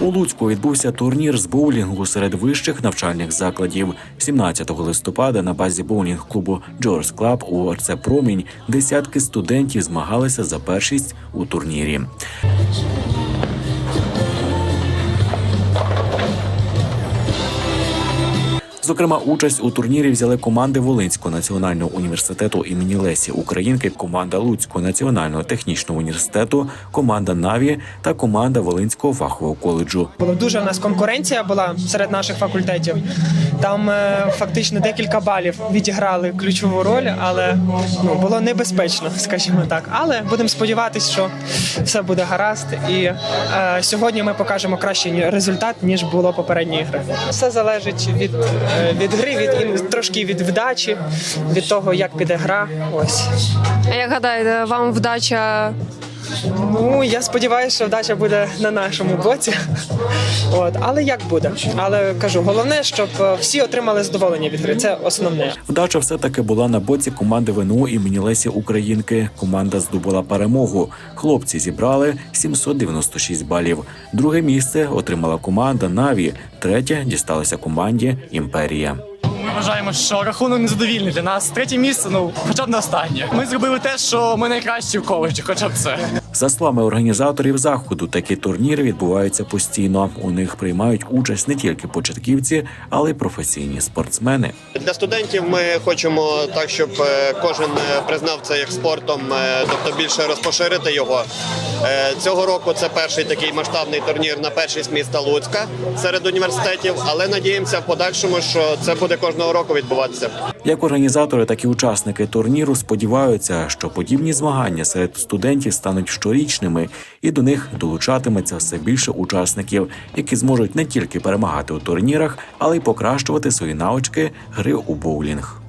У Луцьку відбувся турнір з боулінгу серед вищих навчальних закладів. 17 листопада на базі боулінг-клубу Джорс Клаб у РЦ Промінь десятки студентів змагалися за першість у турнірі. Зокрема, участь у турнірі взяли команди Волинського національного університету імені Лесі Українки, команда Луцького національного технічного університету, команда Наві та команда Волинського фахового коледжу. Дуже у нас конкуренція була серед наших факультетів. Там е, фактично декілька балів відіграли ключову роль, але ну було небезпечно, скажімо так. Але будемо сподіватися, що все буде гаразд. І е, сьогодні ми покажемо кращий результат ніж було попередні ігри. Все залежить від, від гри, від трошки від вдачі, від того, як піде гра. Ось А як гадаєте, вам вдача ну я сподіваюся, що вдача буде на нашому боці. От, але як буде? Але кажу, головне, щоб е, всі отримали задоволення від гри. Це основне. Вдача все таки була на боці команди ВНУ імені Лесі Українки. Команда здобула перемогу. Хлопці зібрали 796 балів. Друге місце отримала команда Наві. Третє дісталося команді Імперія. Вважаємо, що рахунок незадовільний для нас. Третє місце, ну хоча б не останнє. Ми зробили те, що ми найкращі в коледжі, хоча б це. За словами організаторів заходу, такі турніри відбуваються постійно. У них приймають участь не тільки початківці, але й професійні спортсмени. Для студентів ми хочемо так, щоб е, кожен е, признав це як спортом, е, тобто більше розпоширити його. Цього року це перший такий масштабний турнір на першість міста Луцька серед університетів, але надіємося в подальшому, що це буде кожного року відбуватися. Як організатори, так і учасники турніру сподіваються, що подібні змагання серед студентів стануть щорічними, і до них долучатиметься все більше учасників, які зможуть не тільки перемагати у турнірах, але й покращувати свої навички гри у боулінг.